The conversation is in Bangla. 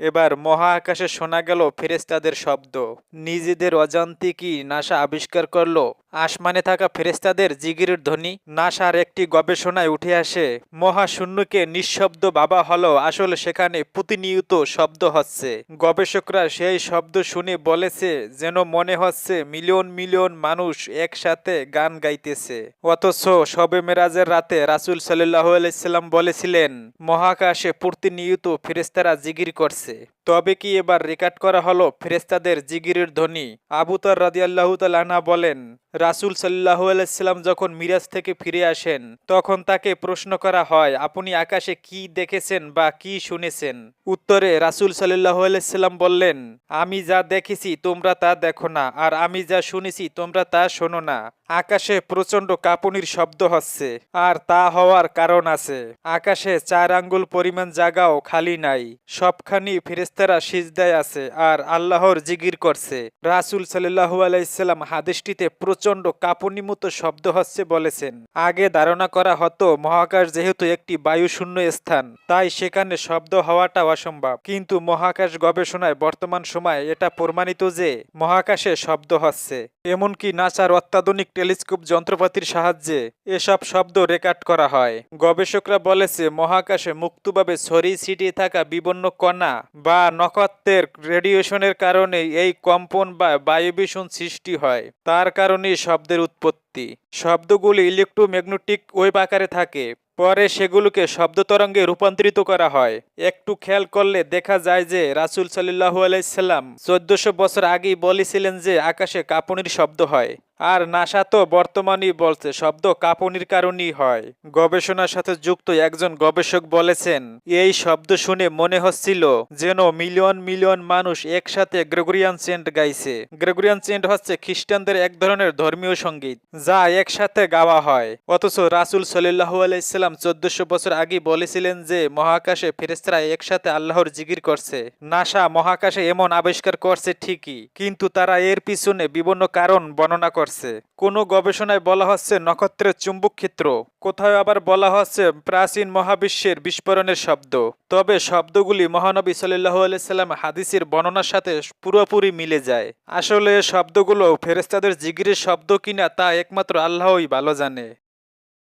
এবার মহাকাশে শোনা গেল ফেরেস্তাদের শব্দ। নিজেদের অজান্তিকই নাসা আবিষ্কার করল? আসমানে থাকা ফেরেস্তাদের জিগিরের ধ্বনি নাসার একটি গবেষণায় উঠে আসে। মহাশূন্যকে নিঃশব্দ বাবা হলো, আসলে সেখানে প্রতিনিয়ত শব্দ হচ্ছে। গবেষকরা সেই শব্দ শুনে বলেছে যেন মনে হচ্ছে মিলিয়ন মিলিয়ন মানুষ একসাথে গান গাইতেছে। অথচ শবে মেরাজের রাতে রাসুল সাল্লাহ আলাইসাল্লাম বলেছিলেন, মহাকাশে প্রতিনিয়ত ফেরেস্তারা জিগির করছে। তবে কি এবার রেকর্ড করা হলো ফেরেস্তাদের জিগিরের ধ্বনি? আবুতার রাদিয়াল্লাহু তালানা বলেন রাসুল সাল্লাহ আলাইসাল্লাম যখন মিরাজ থেকে ফিরে আসেন, তখন তাকে প্রশ্ন করা হয়, আপনি আকাশে কি দেখেছেন বা কি শুনেছেন? উত্তরে রাসুল সাল্লাহ আলাইসাল্লাম বললেন, আমি যা দেখেছি তোমরা তা দেখো না, আর আমি যা শুনেছি তোমরা তা শোনো না। আকাশে প্রচণ্ড কাঁপুনির শব্দ হচ্ছে, আর তা হওয়ার কারণ আছে। আকাশে চার আঙ্গুল পরিমাণ জায়গাও খালি নাই, সবখানি ফেরেস্তারা সিজদায় আছে, আর আল্লাহর জিগির করছে। রাসুল সাল্লাহু আলাইসাল্লাম হাদিসটিতে প্রচণ্ড কাঁপুনি মতো শব্দ হচ্ছে বলেছেন। আগে ধারণা করা হতো, মহাকাশ যেহেতু একটি বায়ুশূন্য স্থান, তাই সেখানে শব্দ হওয়াটা অসম্ভব। কিন্তু মহাকাশ গবেষণায় বর্তমান সময়ে এটা প্রমাণিত যে মহাকাশে শব্দ হচ্ছে। এমনকি নাসার অত্যাধুনিক টেলিস্কোপ যন্ত্রপাতির সাহায্যে এসব শব্দ রেকর্ড করা হয়। গবেষকরা বলেছে, মহাকাশে মুক্তভাবে ছড়িয়ে ছিটিয়ে থাকা বিভিন্ন কণা বা নক্ষত্রের রেডিয়েশনের কারণে এই কম্পন বা বায়ুভীষণ সৃষ্টি হয়। তার কারণেই শব্দের উৎপত্তি। শব্দগুলি ইলেকট্রোম্যাগনেটিক ওয়েভ আকারে থাকে। পরে সেগুলোকে শব্দ তরঙ্গে রূপান্তরিত করা হয়। একটু খেয়াল করলে দেখা যায় যে রাসুল সাল্লাহু আলাইসাল্লাম চোদ্দশো বছর আগেই বলেছিলেন যে আকাশে কাঁপুনির শব্দ হয়। আর নাসা তো বর্তমানেই বলছে, শব্দ কাঁপুনির কারণেই হয়। গবেষণার সাথে যুক্ত একজন গবেষক বলেছেন, এই শব্দ শুনে মনে হচ্ছিল যেন মিলিয়ন মিলিয়ন মানুষ একসাথে গ্রেগরিয়ান চেন্ট গাইছে। গ্রেগরিয়ান চেন্ট হচ্ছে খ্রিস্টানদের এক ধরনের ধর্মীয় সংগীত, যা একসাথে গাওয়া হয়। অথচ রাসুল সাল্লাহু আলাইসাল্লাম চোদ্দশো বছর আগে বলেছিলেন যে, মহাকাশে ফেরেস্তারা একসাথে আল্লাহর জিগির করছে। নাসা মহাকাশে এমন আবিষ্কার করছে ঠিকই, কিন্তু তারা এর পিছনে বিভিন্ন কারণ বর্ণনা করছে। কোনো গবেষণায় বলা হচ্ছে নক্ষত্রের চুম্বক ক্ষেত্র কোথাও আবার বলা হচ্ছে প্রাচীন মহাবিশ্বের বিস্ফোরণের শব্দ। তবে শব্দগুলি মহানবী সাল্লাহ আলাইসাল্লাম হাদিসের বর্ণনার সাথে পুরোপুরি মিলে যায়। আসলে শব্দগুলো ফেরেস্তাদের জিগিরের শব্দ কিনা তা একমাত্র আল্লাহই ভালো জানে।